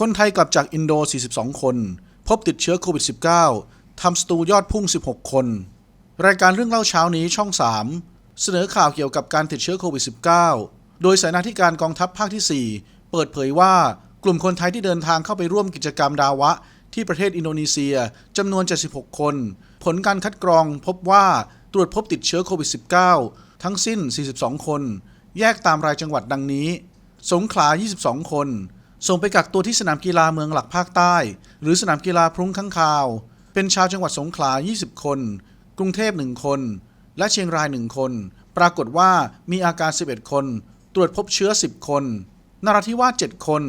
คนไทยกลับจากอินโด 42 คน พบติดเชื้อโควิด -19 ทำสตูยอดพุ่ง 16 คน รายการเรื่องเล่าเช้านี้ช่อง 3 เสนอข่าวเกี่ยวกับการติดเชื้อโควิด -19 โดยสายนาธิการกองทัพภาคที่ 4 เปิดเผยว่ากลุ่มคนไทยที่เดินทางเข้าไปร่วมกิจกรรมดาวะ ที่ประเทศอินโดนีเซียจำนวน 76 คน ผลการคัดกรองพบว่าตรวจพบติดเชื้อโควิด -19 ทั้งสิ้น 42 คน แยกตามรายจังหวัดดังนี้ สงขลา 22 คน ส่งไปกักตัวที่สนามกีฬาเมืองหลักภาคใต้ หรือสนามกีฬาพรุ้งข้างคาว เป็นชาวจังหวัดสงขลา 20 คน กรุงเทพ 1 คน และเชียงราย 1 คน ปรากฏว่ามีอาการ 11 คน ตรวจพบเชื้อ 10 คนนราธิวาส 7 คน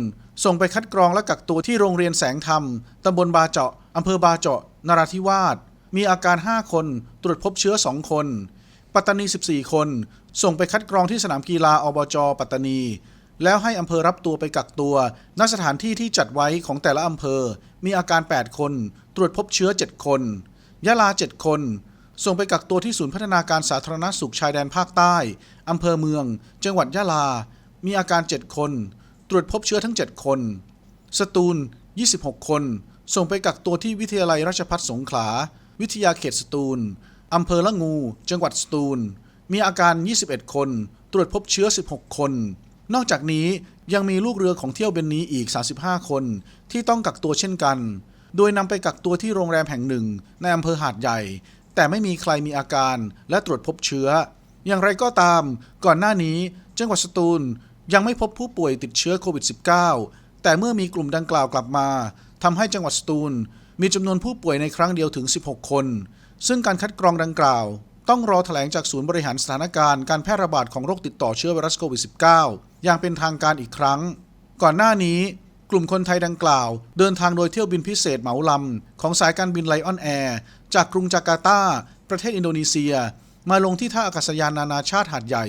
ส่งไปคัดกรองและกักตัวที่โรงเรียนแสงธรรม ตำบลบาเจาะอำเภอบาเจาะนราธิวาส มีอาการ 5 คน ตรวจพบเชื้อ 2 คน ปัตตานี 14 คน ส่งไปคัดกรองที่สนามกีฬาอบจ ปัตตานี แล้วให้อำเภอรับตัวไปกักตัว ณ สถานที่ที่จัดไว้ของแต่ละอำเภอ มีอาการ 8 คน ตรวจพบเชื้อ 7 คน ยะลา 7 คน ส่งไปกักตัวที่ศูนย์พัฒนาการสาธารณสุขชายแดนภาคใต้ อำเภอเมือง จังหวัดยะลา มีอาการ 7 คน ตรวจพบเชื้อทั้ง 7 คน สตูล 26 คน ส่งไปกักตัวที่วิทยาลัยราชภัฏสงขลา วิทยาเขตสตูล อำเภอละงู จังหวัดสตูล มีอาการ 21 คน ตรวจพบเชื้อ 16 คน นอกจากนี้ยังมีลูกเรือของเที่ยวบินนี้อีก 35 คน ที่ต้องกักตัวเช่นกัน โดยนำไปกักตัวที่โรงแรมแห่งหนึ่ง ในอำเภอหาดใหญ่ แต่ไม่มีใครมีอาการและตรวจพบเชื้อ อย่างไรก็ตาม ก่อนหน้านี้จังหวัดสตูลยังไม่พบผู้ป่วยติดเชื้อโควิด -19 แต่เมื่อมีกลุ่มดังกล่าวกลับมาทำให้จังหวัดสตูล มีจำนวนผู้ป่วยในครั้งเดียวถึง 16 คน ซึ่งการคัดกรองดังกล่าว ต้องรอแถลงจากศูนย์บริหารสถานการณ์การแพร่ระบาดของโรคติดต่อเชื้อไวรัสโควิด -19 อย่างเป็นทางการอีกครั้ง ก่อนหน้านี้กลุ่มคนไทยดังกล่าว เดินทางโดยเที่ยวบินพิเศษเหมาลำ ของสายการบินไลออนแอร์ จากกรุงจาการ์ตา ประเทศอินโดนีเซีย มาลงที่ท่าอากาศยานนานาชาติหาดใหญ่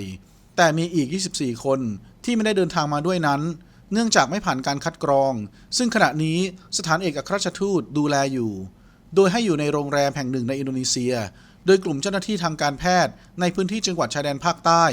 แต่มีอีก 24 คนที่ไม่ได้เดินทางมาด้วยนั้น เนื่องจากไม่ผ่านการคัดกรอง ซึ่งขณะนี้สถานเอกอัครราชทูตดูแลอยู่ โดยให้อยู่ในโรงแรมแห่งหนึ่งในอินโดนีเซีย โดยกลุ่มเจ้าหน้าที่ทางการแพทย์ในพื้นที่จังหวัดชายแดนภาคใต้